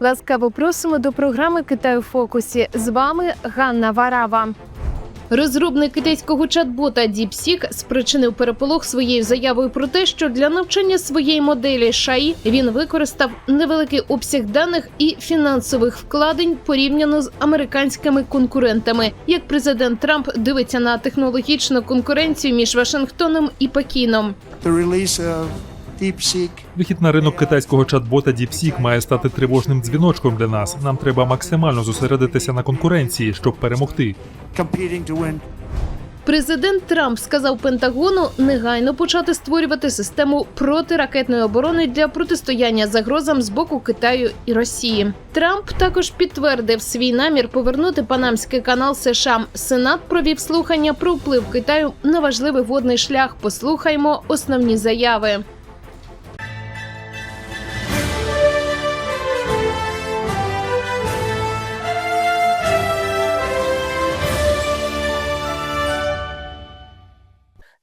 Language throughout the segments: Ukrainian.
Ласкаво просимо до програми Китаю в фокусі. З вами Ганна Варава. Розробник китайського чат-бота DeepSeek спричинив переполох своєю заявою про те, що для навчання своєї моделі Шаї він використав невеликий обсяг даних і фінансових вкладень порівняно з американськими конкурентами. Як президент Трамп дивиться на технологічну конкуренцію між Вашингтоном і Пекіном. Вихід на ринок китайського чат-бота DeepSeek має стати тривожним дзвіночком для нас. Нам треба максимально зосередитися на конкуренції, щоб перемогти. Президент Трамп сказав Пентагону негайно почати створювати систему протиракетної оборони для протистояння загрозам з боку Китаю і Росії. Трамп також підтвердив свій намір повернути Панамський канал США. Сенат провів слухання про вплив Китаю на важливий водний шлях. Послухаймо основні заяви.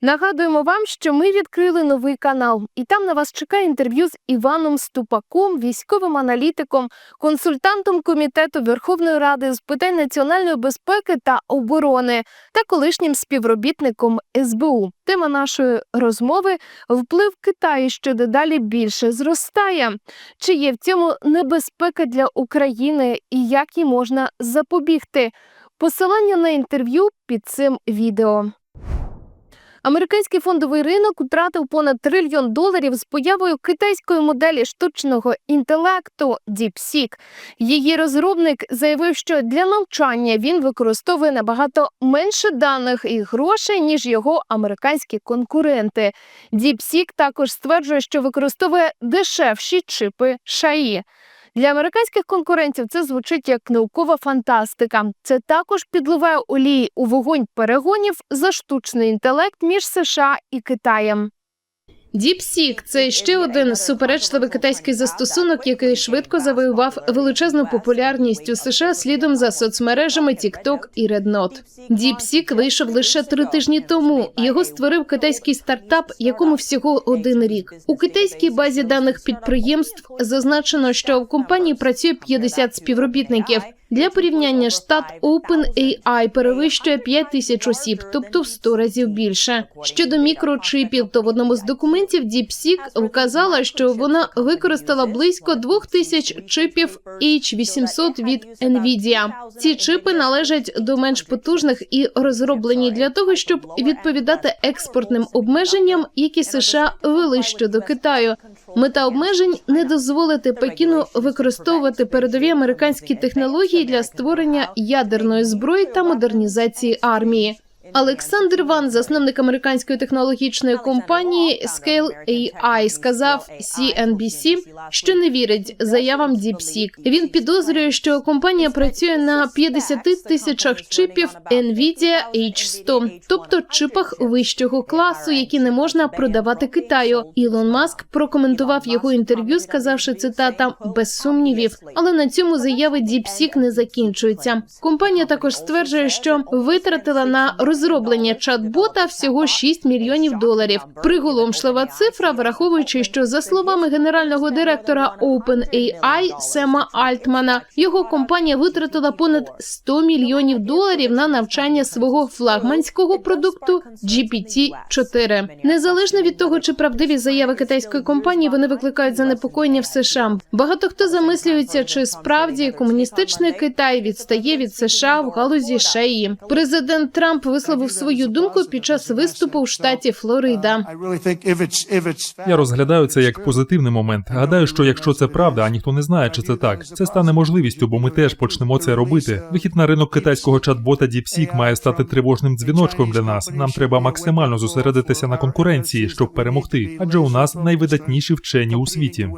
Нагадуємо вам, що ми відкрили новий канал, і там на вас чекає інтерв'ю з Іваном Ступаком, військовим аналітиком, консультантом комітету Верховної Ради з питань національної безпеки та оборони та колишнім співробітником СБУ. Тема нашої розмови вплив Китаю, що дедалі більше зростає. Чи є в цьому небезпека для України і як їй можна запобігти? Посилання на інтерв'ю під цим відео. Американський фондовий ринок втратив понад трильйон доларів з появою китайської моделі штучного інтелекту DeepSeek. Її розробник заявив, що для навчання він використовує набагато менше даних і грошей ніж його американські конкуренти. DeepSeek також стверджує, що використовує дешевші чипи шаї. Для американських конкурентів це звучить як наукова фантастика. Це також підливає олії у вогонь перегонів за штучний інтелект між США і Китаєм. DeepSeek – це ще один суперечливий китайський застосунок, який швидко завоював величезну популярність у США слідом за соцмережами TikTok і Rednote. DeepSeek вийшов лише три тижні тому. Його створив китайський стартап, якому всього один рік. У китайській базі даних підприємств зазначено, що в компанії працює 50 співробітників. Для порівняння штат OpenAI перевищує 5 тисяч осіб, тобто в 100 разів більше. Щодо мікрочипів, то в одному з документів DeepSeek вказала, що вона використала близько 2 тисяч чипів H800 від NVIDIA. Ці чипи належать до менш потужних і розроблені для того, щоб відповідати експортним обмеженням, які США ввели щодо Китаю. Мета обмежень не дозволити Пекіну використовувати передові американські технології для створення ядерної зброї та модернізації армії. Олександр Ван, засновник американської технологічної компанії Scale AI, сказав CNBC, що не вірить заявам DeepSeek. Він підозрює, що компанія працює на 50 тисячах чипів NVIDIA H100, тобто чипах вищого класу, які не можна продавати Китаю. Ілон Маск прокоментував його інтерв'ю, сказавши цитата без сумнівів. Але на цьому заяви DeepSeek не закінчуються. Компанія також стверджує, що витратила на розроблення чат-бота всього 6 мільйонів доларів. Приголомшлива цифра, враховуючи, що за словами генерального директора OpenAI Сема Альтмана, його компанія витратила понад 100 мільйонів доларів на навчання свого флагманського продукту GPT-4. Незалежно від того, чи правдиві заяви китайської компанії, вони викликають занепокоєння в США. Багато хто замислюється, чи справді комуністичний Китай відстає від США в галузі шеї. Президент Трамп висловив свою думку під час виступу в штаті Флорида. Я розглядаю це як позитивний момент. Гадаю, що якщо це правда, а ніхто не знає, чи це так, це стане можливістю, бо ми теж почнемо це робити. Вихід на ринок китайського чат-бота DeepSeek має стати тривожним дзвіночком для нас. Нам треба максимально зосередитися на конкуренції, щоб перемогти. Адже у нас найвидатніші вчені у світі.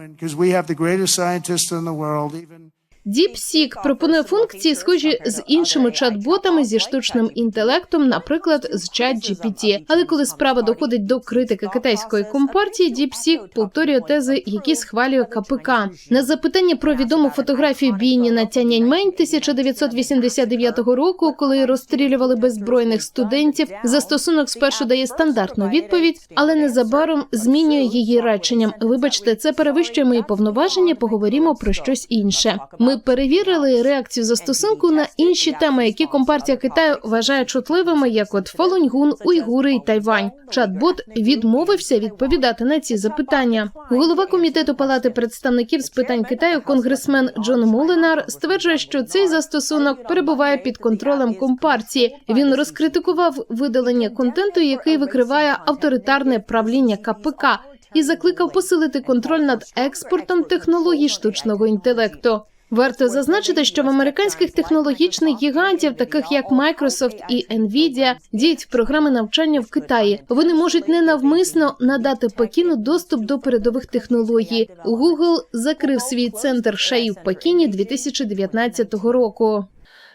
DeepSeek пропонує функції, схожі з іншими чат-ботами зі штучним інтелектом, наприклад, з ChatGPT. Але коли справа доходить до критики китайської компартії, DeepSeek повторює тези, які схвалює КПК. На запитання про відому фотографію бійні на Тяньаньмень 1989 року, коли розстрілювали беззбройних студентів, застосунок спершу дає стандартну відповідь, але незабаром змінює її реченням. Вибачте, це перевищує мої повноваження. Поговоримо про щось інше. Ми перевірили реакцію застосунку на інші теми, які компартія Китаю вважає чутливими, як от Фалуньгун, Уйгури і Тайвань. Чат-бот відмовився відповідати на ці запитання. Голова комітету палати представників з питань Китаю, конгресмен Джон Мулинар, стверджує, що цей застосунок перебуває під контролем компартії. Він розкритикував видалення контенту, який викриває авторитарне правління КПК. І закликав посилити контроль над експортом технологій штучного інтелекту. Варто зазначити, що в американських технологічних гігантів, таких як Microsoft і Nvidia, діють програми навчання в Китаї. Вони можуть ненавмисно надати Пекіну доступ до передових технологій. Google закрив свій центр шаї в Пекіні 2019 року.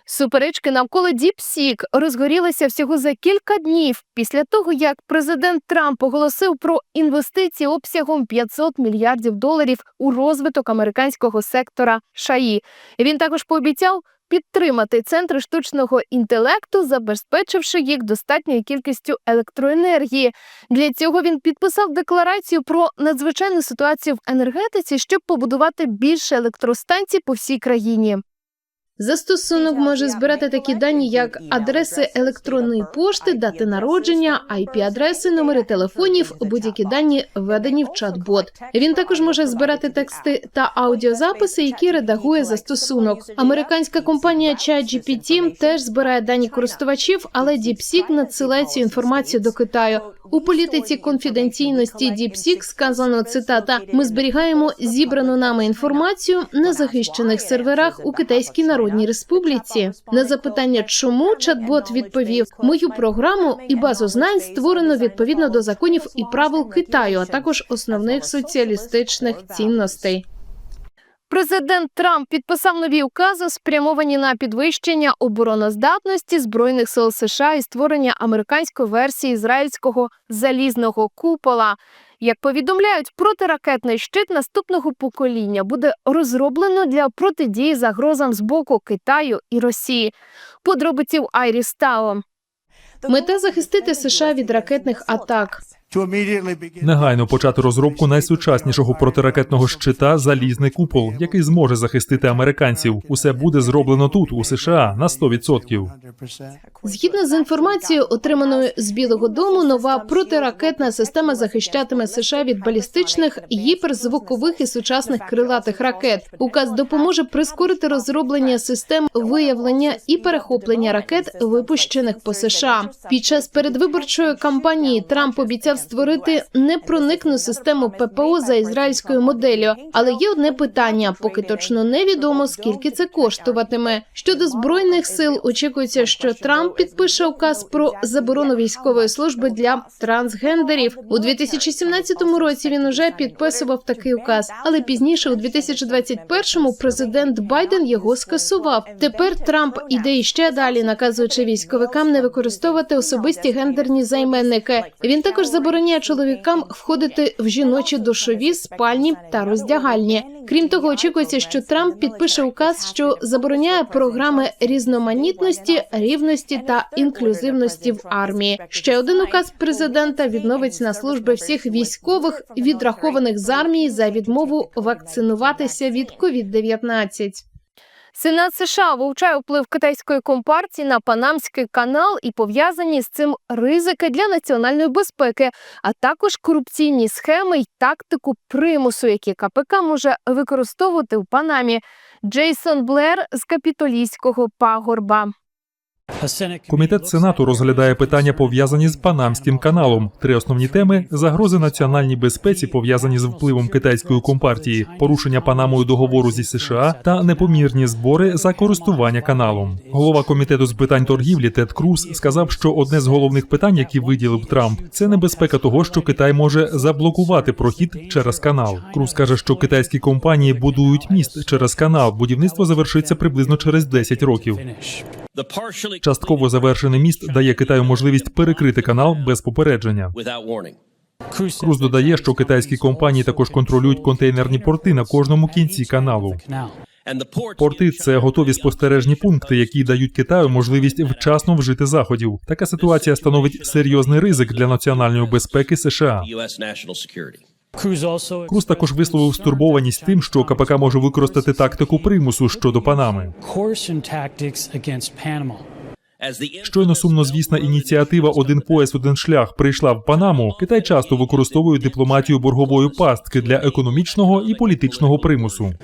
Суперечки навколо DeepSeek розгорілися всього за кілька днів після того, як президент Трамп оголосив про інвестиції обсягом 500 мільярдів доларів у розвиток американського сектора ШАІ. Він також пообіцяв підтримати центри штучного інтелекту, забезпечивши їх достатньою кількістю електроенергії. Для цього він підписав декларацію про надзвичайну ситуацію в енергетиці, щоб побудувати більше електростанцій по всій країні. Застосунок може збирати такі дані, як адреси електронної пошти, дати народження, IP-адреси, номери телефонів, будь-які дані введені в чат-бот. Він також може збирати тексти та аудіозаписи, які редагує застосунок. Американська компанія ChatGPT теж збирає дані користувачів, але DeepSeek надсилає цю інформацію до Китаю. У політиці конфіденційності DeepSeek сказано цитата: Ми зберігаємо зібрану нами інформацію на захищених серверах у Китайській Народній Республіці. На запитання, чому чат-бот відповів: мою програму і базу знань створено відповідно до законів і правил Китаю, а також основних соціалістичних цінностей. Президент Трамп підписав нові укази, спрямовані на підвищення обороноздатності збройних сил США і створення американської версії ізраїльського залізного купола. Як повідомляють, протиракетний щит наступного покоління буде розроблено для протидії загрозам з боку Китаю і Росії. Подробиці в Айрі стало Мета захистити США від ракетних атак. Негайно почати розробку найсучаснішого протиракетного щита залізний купол, який зможе захистити американців. Усе буде зроблено тут, у США, на 100%. 100%. Згідно з інформацією, отриманою з Білого Дому, нова протиракетна система захищатиме США від балістичних, гіперзвукових і сучасних крилатих ракет. Указ допоможе прискорити розроблення систем виявлення і перехоплення ракет, випущених по США. Під час передвиборчої кампанії Трамп обіцяв створити непроникну систему ППО за ізраїльською моделлю. Але є одне питання: поки точно невідомо, скільки це коштуватиме. Щодо збройних сил, очікується, що Трамп підпише указ про заборону військової служби для трансгендерів. У 2017 році він уже підписував такий указ, але пізніше, у 2021-му, президент Байден його скасував. Тепер Трамп іде іще далі, наказуючи військовикам не використовувати особисті гендерні займенники. Він також забороняє чоловікам входити в жіночі душові, спальні та роздягальні. Крім того, очікується, що Трамп підпише указ, що забороняє програми різноманітності, рівності та інклюзивності в армії. Ще один указ президента відновить на служби всіх військових, відрахованих з армії за відмову вакцинуватися від COVID-19. Сенат США вивчає вплив китайської компартії на Панамський канал і пов'язані з цим ризики для національної безпеки, а також корупційні схеми й тактику примусу, які КПК може використовувати в Панамі. Джейсон Блер з капітолійського пагорба. Комітет Сенату розглядає питання пов'язані з Панамським каналом. Три основні теми: загрози національній безпеці, пов'язані з впливом китайської компартії, порушення Панамою договору зі США та непомірні збори за користування каналом. Голова комітету з питань торгівлі Тед Круз сказав, що одне з головних питань, які виділив Трамп, це небезпека того, що Китай може заблокувати прохід через канал. Круз каже, що китайські компанії будують міст через канал. Будівництво завершиться приблизно через 10 років. Частково завершений міст дає Китаю можливість перекрити канал без попередження. Круз додає, що китайські компанії також контролюють контейнерні порти на кожному кінці каналу. Порти це готові спостережні пункти, які дають Китаю можливість вчасно вжити заходів. Така ситуація становить серйозний ризик для національної безпеки США. Круз також висловив стурбованість тим, що КПК може використати тактику примусу щодо Панами. Щойно сумнозвісна ініціатива Один пояс, один шлях прийшла в Панаму. Китай часто використовує дипломатію боргової пастки для економічного і політичного примусу.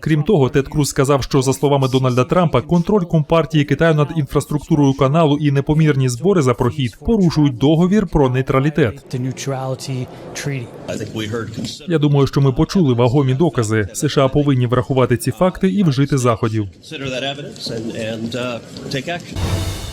Крім того, Тед Круз сказав, що за словами Дональда Трампа, контроль компартії Китаю над інфраструктурою каналу і непомірні збори за прохід порушують договір про нейтралітет. Я думаю, що ми почули вагомі докази. США повинні врахувати ці факти і вжити заходів. Thank you.